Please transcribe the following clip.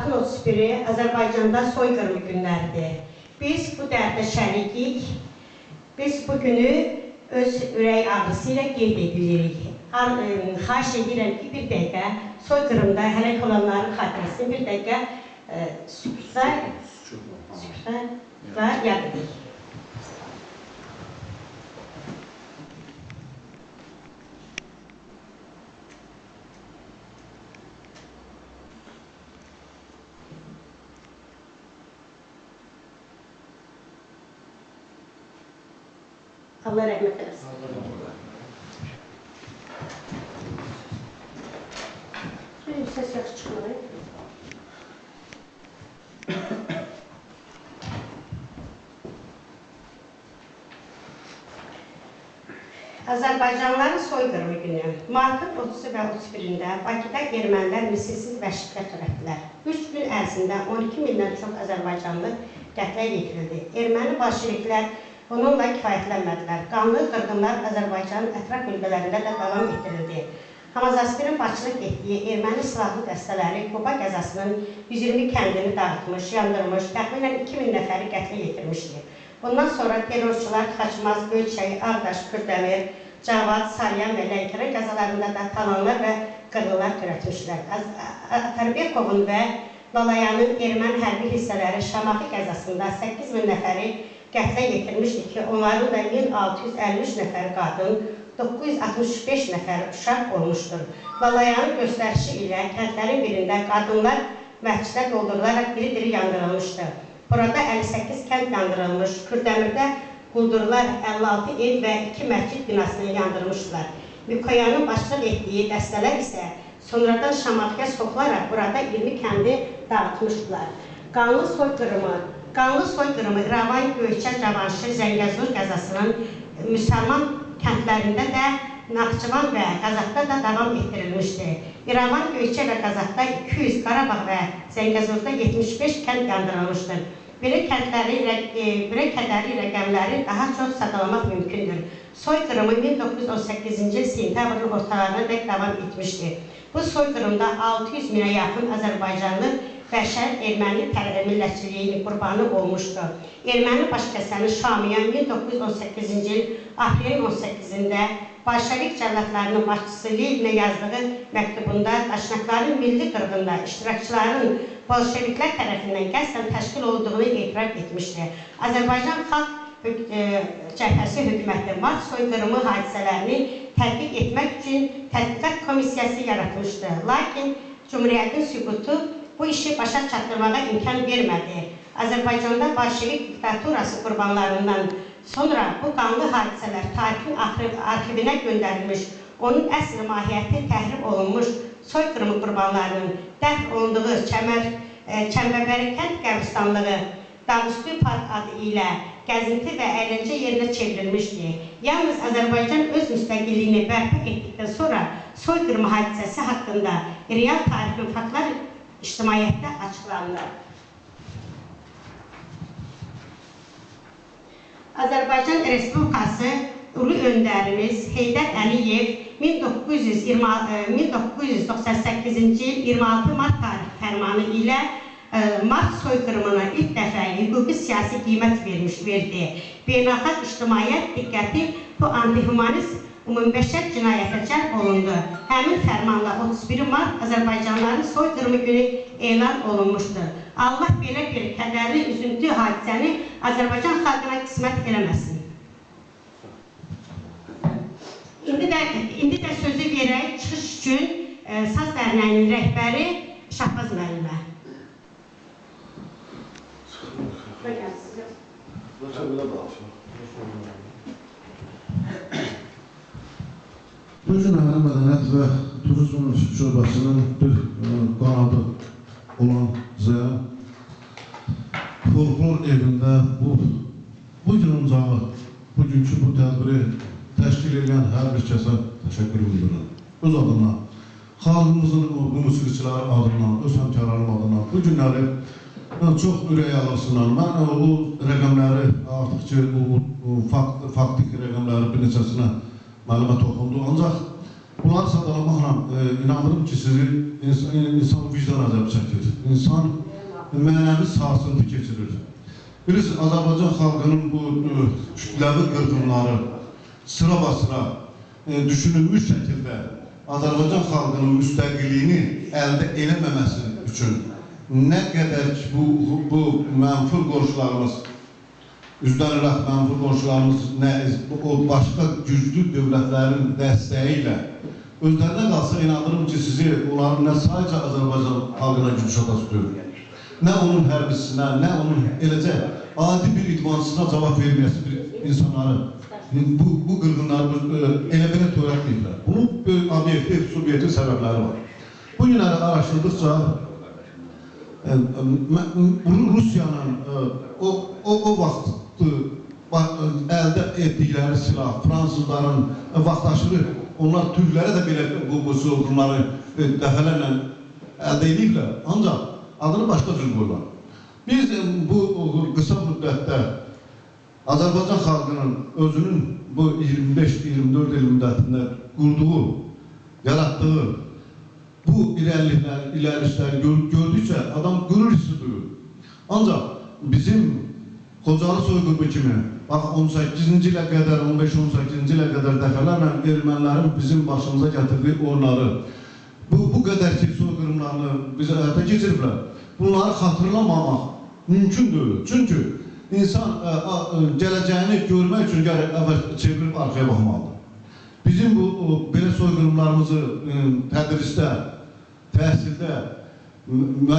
martın 31-i Azərbaycanda soyqırımı günləridir. Biz bu dərdə şərikik. Biz bu günü öz ürək ağrısı ilə qeyd edirik. Ə, Xahiş edirəm ki, bir dəqiqə soyqırımda həlak olanların xatirəsini bir dəqiqə ə, sükutda, sükutda və yad edək. Allah rəhmət eləsin. Şöyle ses yaxşı çıxmır. Azərbaycanlıların soyqırımı günü martın 30-u və 31-də Bakıda ermənilər misilsiz vəhşicə törətdilər. 3 gün ərzində 12 mindən çox azərbaycanlı qətlə yetirildi. Erməni bolşeviklər bununla kifayətlənmədilər. Qanlı qırğınlar Azərbaycanın ətraf bölgələrində də davam etdirildi. Hamazaspirin başçılıq etdiyi erməni silahlı dəstələri Quba qəzasının 120 kəndini dağıtmış, yandırmış, təxminən 2000 nəfəri qətlə yetirmişdi. Bundan sonra terrorçular Xaçmaz, Göyçay, Ağdaş, Kürdəmir, Cavad, Salyan və Lənkəran qəzalarında da talanlar və. Az- A- Atarbekovun və Lalayanın erməni hərbi hissələri Şamaxı qəzasında 8 min nəfəri qətlə yetirmişdi ki, onların da 1653 nəfəri qadın, 965 nəfər uşaq olmuşdur. Lalayanın göstərişi ilə kəndlərin birində qadınlar məscidə doldurularaq diri-diri yandırılmışdı. Burada 58 kənd yandırılmış, Kürdəmirdə quldurlar 56 ev və 2 məscid binasını yandırmışdılar. Mikoyanın başçılıq etdiyi dəstələr isə sonradan Şamaxıya soxularaq burada 20 kəndi dağıtmışdılar. Qanlı soyqırımı, qanlı soyqırımı İrəvan, Göyçə, Cavanşir, Zəngəzur qəzasının müsəlman kəndlərində də Naxçıvan və Qazaxda da davam etdirilmişdi. İrəvan, Göyçə və Qazaxda 200, Qarabağ və Zəngəzurda 75 kənd yandırılmışdır. Belə kəndləri, rəq- e, belə kədərli rəqəmləri daha çox sadalamaq mümkündür. Soyqırımı 1918-ci il sentyabrın ortalarına dək davam etmişdi. Bu soyqırımda 600 minə yaxın Azərbaycanlı bəşər erməni millətçiliyinin qurbanı olmuşdu. Erməni başkəsəni Şamiyan 1918-ci il aprelin 18-də Bolşevik cəllatlarının başçısı Leninə yazdığı məktubunda daşnaqların milli qırğında iştirakçıların Bolşeviklər tərəfindən qəsdən təşkil olduğunu etiraf etmişdi. Azərbaycan Xalq e, Cəbhəsi hökuməti Mart soyqırımı hadisələrini tədqiq etmək üçün tədqiqat komissiyası yaratmışdı. Lakin Cumhuriyyətin süqutu bu işi başa çatdırmağa imkan vermədi. Azərbaycanda Bolşevik diktaturası qurbanlarından sonra bu qanlı hadisələr tarixin arxiv- arxivinə göndərilmiş, onun əsl mahiyyəti təhrif olunmuş soyqırımı qurbanlarının dəfn olunduğu Çəmər, e, Çəmbəbəri kənd qəbristanlığı Dağüstü Park adı ilə gəzinti və əyləncə yerinə çevrilmişdi. Yalnız Azərbaycan öz müstəqilliyini bərpa etdikdən sonra soyqırımı hadisəsi haqqında real tarixin faktlar ictimaiyyətdə açıqlandı. Azərbaycan Respublikası ulu öndərimiz Heydər Əliyev 1920 e, 1998-ci il 26 mart tarix fərmanı ilə e, Mart soyqırımına ilk dəfə hüquqi siyasi qiymət vermiş verdi. Beynəlxalq ictimaiyyət diqqəti bu antihumanist ümumbəşər cinayətə cəlb olundu. Həmin fərmanla 31 mart Azərbaycanlıların soyqırımı günü elan olunmuşdur. Allah belə bir kədərli, üzüntü hadisəni Azərbaycan xalqına qismət eləməsin. İndi də indi də sözü verək çıxış üçün e, Saz Dərnəyinin rəhbəri Şahbaz müəllimə. Buyurun, sizə. Bu gün Əhəli Mədəniyyət və Turizm Şöbəsinin bir e, qanadı olan Zəya Folklor evində bu bu gün oncağı, bugünkü bu tədbiri təşkil edən hər bir kəsə təşəkkür bildirirəm. Öz adına, xalqımızın bu musiqiçiləri adından, öz həmkarlarım adından bu günləri mən çox ürək ağrısından, mən o, rəqəmləri artıq ki, o, o fakt, faktik rəqəmləri bir neçəsinə müəllimə toxundu. Ancaq Bunları sadalamaqla e, inanırım ki sizi insan, insan vicdan əzabı çəkir. İnsan mənəvi sarsıntı keçirir. Bilirsiniz, Azərbaycan xalqının bu e, kütləvi qırğınları sıra-basıra e, düşünülmüş şəkildə Azərbaycan xalqının müstəqilliyini əldə eləməməsi üçün nə qədər ki bu, bu mənfur qonşularımız üzlənirək mənfur qonşularımız nə o başqa güclü dövlətlərin dəstəyi ilə özlərinə qalsa inanırım ki sizi onların nə sadəcə Azərbaycan xalqına güc çatası nə onun hərbisinə, nə onun eləcə adi bir idmansızına cavab verməyəsi bir insanları bu, bu qırğınları e, elə belə törətməyiblər. Bunun böyük obyektiv, subyektiv səbəbləri var. Bu günləri araşdırdıqca e, m- bunu Rusiyanın e, o, o, o vaxt e, əldə etdikləri silah, fransızların vaxtaşırı, onlar türklərə də belə bu, bu sorğunları e, dəfələrlə əldə ediblər. Ancaq adını başqa cür qoyurlar. Biz e, bu qısa müddətdə Azərbaycan xalqının özünün bu 25-24 il müddətində qurduğu, yaratdığı bu irəliliklər, ilərişləri gör, gördükcə adam qürur hissi duyur. Ancaq bizim Xocalı soyqırımı kimi, bax 18-ci ilə qədər, 15-18-ci ilə qədər dəfələrlə ermənilərin bizim başımıza gətirdiyi oyunları, bu, bu qədər ki soyqırımlarını bizə həyata keçiriblər. Bunları xatırlamamaq mümkün deyil. Çünki insan ə, ə, ə, gələcəyini görmək üçün gərək əvvəl çevrilib arxaya baxmalıdır. Bizim bu o, belə soyqırımlarımızı ə, tədrisdə, təhsildə, mü- müəyyən